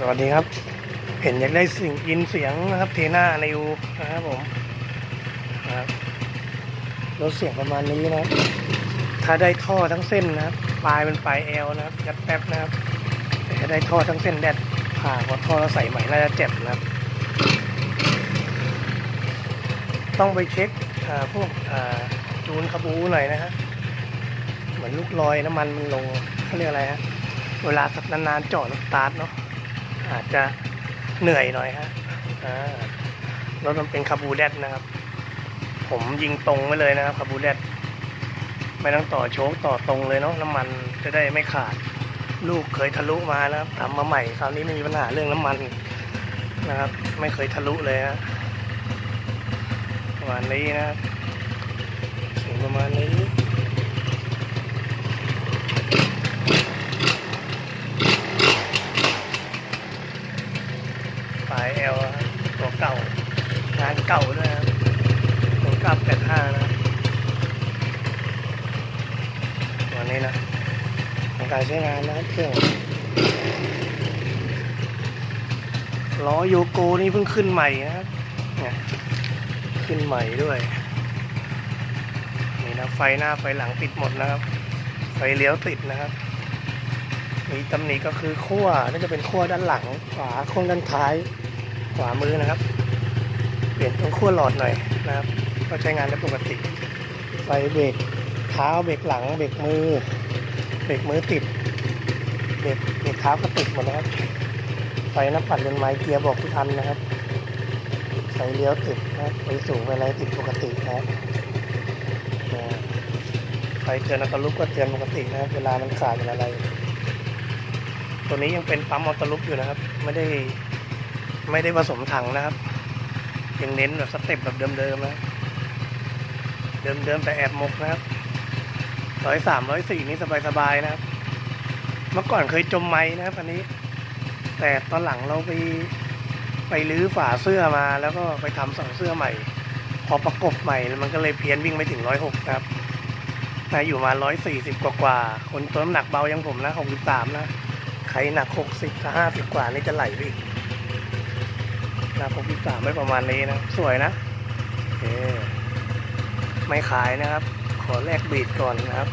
สวัสดีครับ เห็นอยากได้สิ่งยินเสียงนะครับ เทน่าในยูนะครับผมนะครับลดเสียงประมาณนี้นะครับ ถ้าได้ท่อทั้งเส้นนะครับ ปลายเป็นปลายเอลนะครับยัดแป๊บนะครับแต่ถ้าได้ท่อทั้งเส้นแดดผ่ากว่าท่อเราใส่ใหม่น่าจะเจ็บนะครับ ต้องไปเช็คพวกจูนคาบูหน่อยนะฮะเหมือนลูกลอยน้ำมันมันลงเขาเรียกอะไรฮะเวลาสักนานๆเจาะสตาร์ทเนาะ อาจจะเหนื่อยหน่อยฮะรถมันเป็นคาบูแดดนะครับ ผมยิงตรงไว้เลยนะครับคาบูแดดไม่ต้องต่อโชคต่อตรงเลยเนาะน้ำมันจะได้ไม่ขาด ลูกเคยทะลุมานะครับทำมาใหม่คราวนี้ไม่มีปัญหาเรื่องน้ำมันนะครับ ไม่เคยทะลุเลยฮะประมาณนี้นะครับถึงประมาณนี้ายเอลตัวเก่างานเก่าด้วยนะครับตัวเก้าแปดห้านะวันนี้นะในการใช้งานนะเครื่องล้อโยโกนี่เพิ่งขึ้นใหม่นะครับเนี่ยขึ้นใหม่ด้วยนี่นะไฟหน้าไฟหลังติดหมดนะครับ ไฟเลี้ยวติดนะครับมีตำหนิก็คือขั้วน่าจะเป็นขั้วด้านหลังขวาขั้วด้านท้าย ขวามือนะครับ เปลี่ยนตรงขั้วหลอดหน่อยนะครับ ก็ใช้งานได้ปกติ ไฟเบรกเท้าเบรกหลังเบรกมือ เบรกมือติด เบรกเบรกเท้าก็ติดหมดนะครับ ไฟน้าปัดเลนไม้เกียร์บอกทุกอันนะครับ ไฟเลี้ยวติดนะครับไฟสูงไฟอะไรติดปกตินะครับไฟเตือนอัตลุกก็เตือนปกตินะครับ เวลามันขาดเป็นอะไร ตัวนี้ยังเป็นปั๊มออโต้ลุกอยู่นะครับ ไม่ได้ ไม่ได้ผสมถังนะครับ ยังเน้นแบบสเต็ปแบบเดิมๆนะเดิมๆแต่แอบมกนะครับร้อยสามร้อยสี่นี่สบายๆนะครับ เมื่อก่อนเคยจมไม้นะครับอันนี้ แต่ตอนหลังเราไปไปลื้อฝาเสื้อมาแล้วก็ไปทำสองเสื้อใหม่ พอประกบใหม่มันก็เลยเพี้ยนวิ่งไม่ถึงร้อยหกครับแต่อยู่มาร้อยสี่สิบกว่าๆคนตัวน้ำหนักเบายังผมนะหกสิบสามนะ ใครหนักหกสิบห้าสิบกว่านี่จะไหลไปอีก หนักหกสิบสามไม่ประมาณนี้นะ สวยนะโอเคไม่ขายนะครับ ขอแลกบีดก่อนนะครับ